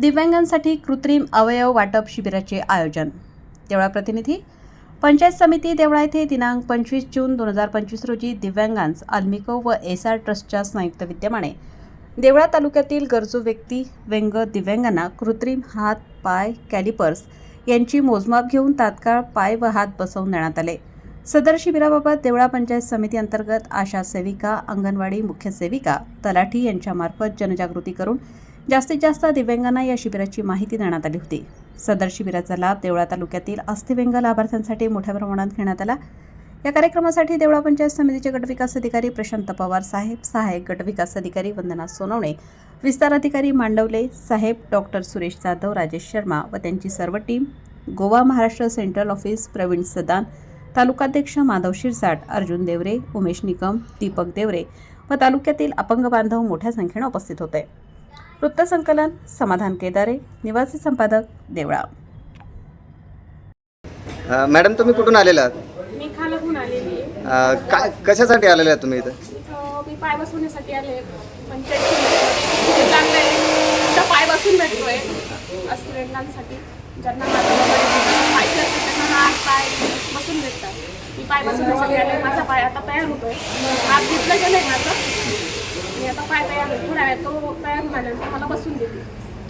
दिव्यांगांसाठी कृत्रिम अवयव वाटप शिबिराचे आयोजन. देवळा प्रतिनिधी पंचायत समिती देवळा येथे दिनांक पंचवीस जून दोन हजार पंचवीस रोजी दिव्यांगांस आल्मिको व एस आर ट्रस्टच्या संयुक्त विद्यमाने देवळा तालुक्यातील गरजू व्यक्ती व्यंग दिव्यांगांना कृत्रिम हात पाय कॅलिपर्स यांची मोजमाप घेऊन तात्काळ पाय व हात बसवून देण्यात आले. सदर शिबिराबाबत देवळा पंचायत समिती अंतर्गत आशा सेविका अंगणवाडी मुख्य सेविका तलाठी यांच्यामार्फत जनजागृती करून जास्तीत जास्त दिव्यांगांना या शिबिराची माहिती देण्यात आली होती. सदर शिबिराचा लाभ देवळा तालुक्यातील अस्थिव्यंग लाभार्थ्यांसाठी मोठ्या प्रमाणात घेण्यात आला. या कार्यक्रमासाठी देवळा पंचायत समितीचे गटविकास अधिकारी प्रशांत पवार साहेब सहाय्यक गटविकास अधिकारी वंदना सोनवणे विस्तार अधिकारी मांडवले साहेब डॉक्टर सुरेश जाधव राजेश शर्मा व त्यांची सर्व team Goa Maharashtra central office Pravin Sadan तालुकाध्यक्ष माधव शिरसाट अर्जुन देवरे उमेश निकम दीपक देवरे व तालुक्यातील अपंग बांधव मोठ्या संख्येने उपस्थित होते. वृत्तसंकलन समाधान केदारे निवासी संपादक देवळा मॅडम तुम्ही कुठून आलेला आहात? मी खालागून आलेली आहे. अ, काय कशासाठी आलेले आहात तुम्ही इथं? इथं मी पाय बसवण्यासाठी आले पंचायत समितीमध्ये. चांगलं आहे. इथं पाय बसून भेटतोय. अस्थिव्यंगांसाठी ज्यांना माझं पाहिजे असतं त्यांना हात पाय बसून भेटतात. मी पाय बसवण्यासाठी आले. माझा पाय आता तयार होतोय. हात घेतलं गेलंय माझं? मी आता पाय तयार होईल थोड्या वेळात तो तयार झाल्यानंतर मला बसून देते.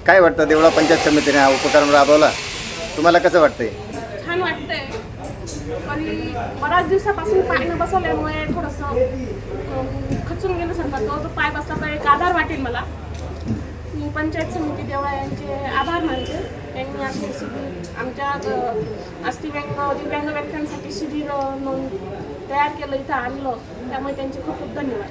काय वाटतं देवळा पंचायत समितीने हा उपक्रम राबवला? तुम्हाला कसं वाटतंय? छान वाटतंय. बऱ्याच दिवसापासून पाय न बसवल्यामुळे थोडंसं खचून गेल्यासारखं तो जो पाय बसला तर एक आधार वाटेल मला. मी पंचायत समिती देवळा यांचे आभार मानते. त्यांनी असे शिबिर आमच्या अं, अस्थिव्यंग दिव्यांग व्यक्तींसाठी शिबिर अं, नोंद तयार केलं इथं आणलं. त्यामुळे त्यांचे खूप खूप धन्यवाद.